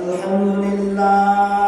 الحمد لله.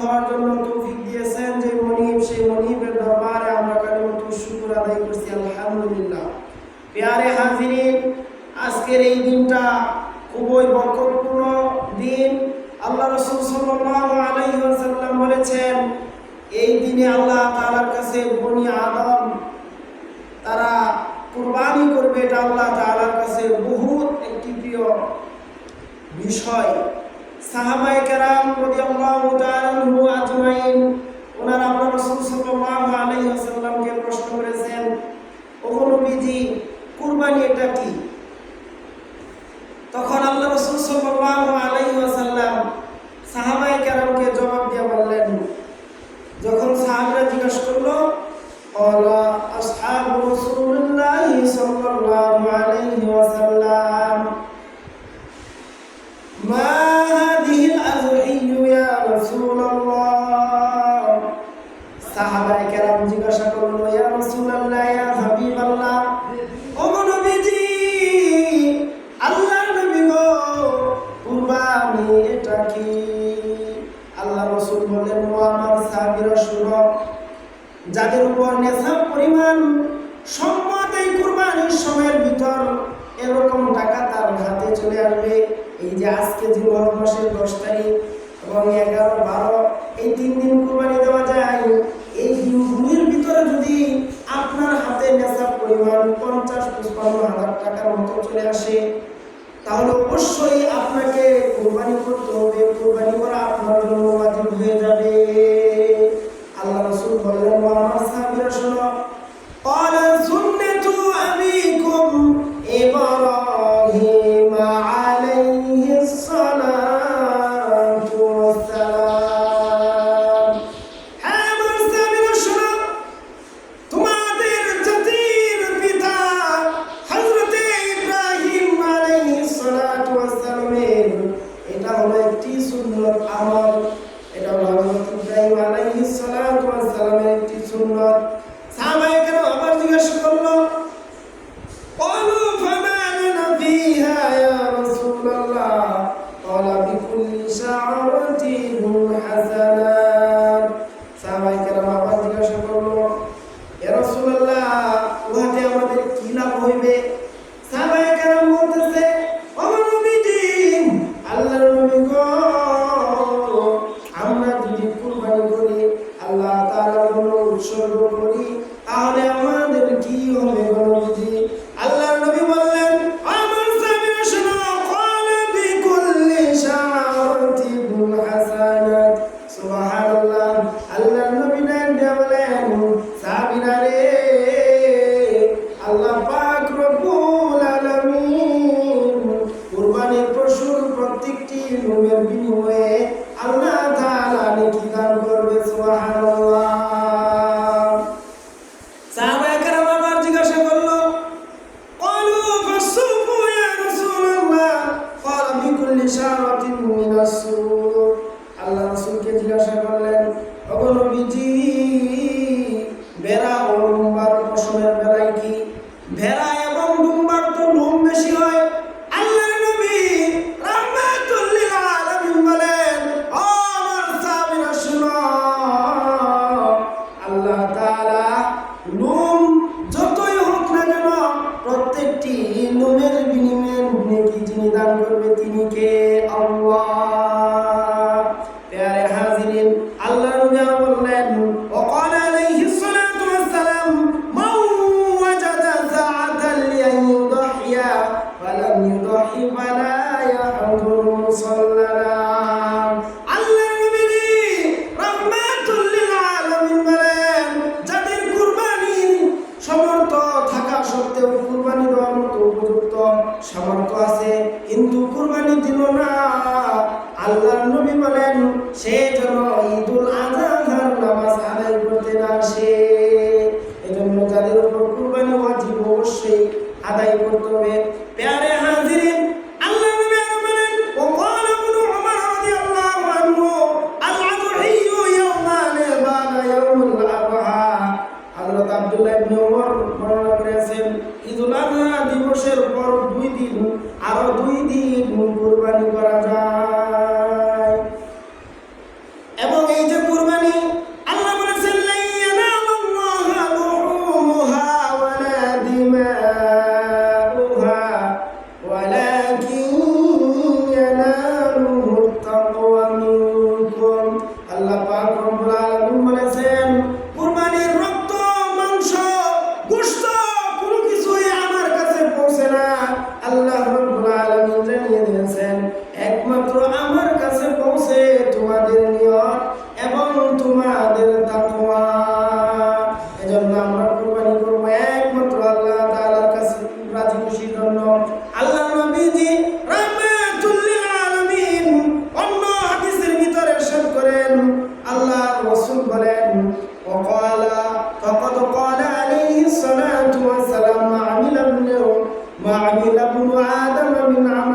হওয়ার জন্য তৌফিক দিয়েছেন যে মনিব, সেই মনিবের দরবারে আমরা কালিমত শুকর আদায় করছি, আলহামদুলিল্লাহ। প্যারে হাজিরিন, আজকের এই দিনটা খুবই বরকতপূর্ণ দিন। আল্লাহ রাসূল সাল্লাল্লাহু আলাইহি ওয়াসাল্লাম বলেছেন, এই দিনে আল্লাহ তাআলার কাছে বনি আদম, তারা কুরবানি করবে, এটা আল্লাহ তাআলার কাছে বহুত একটি প্রিয় বিষয়। সাহাবায়ে কেরাম রাদিয়াল্লাহু তাআলা আনহু আজমাইন ওনারা আল্লাহ রাসূল সাল্লাল্লাহু আলাইহি ওয়াসাল্লামকে প্রশ্ন করেছেন ওগো নবীজি কুরবানি এটা কি তখন আল্লাহ রাসূল সাল্লাল্লাহু আলাইহি ওয়াসাল্লাম সাহাবায়ে কেরামকে জবাব দিয়ে বললেন যখন সাহাবীরা জিজ্ঞাসা করলো قال أصحاب رسول الله صلى الله عليه وسلم যাদের উপর নেশাব পরিমাণ সম্পদ এই কুরবানির সময়ের ভিতর এরকম টাকা তার হাতে চলে আসবে। এই যে আজকে জিলহজ মাসের দশ তারিখ এবং এগারো, বারো, এই তিন দিন কুরবানি দেওয়া যায়। এই দিনগুলির ভিতরে যদি আপনার হাতে নেশাব পরিমাণ পঞ্চাশ, পঁচপান্ন হাজার টাকার মতো চলে আসে, তাহলে অবশ্যই আপনাকে কোরবানি করতে হবে। কোরবানি করা আপনার জন্য ওয়াজিব হয়ে যাবে। আছে, কিন্তু কুরবানি দিল না। আল্লাহর নবী বলেন, সে যেন ঈদুল আজহার নামাজ আদায় করতে না সে এবং এই যে কুরবানি ما عمل ابن آدم من عمل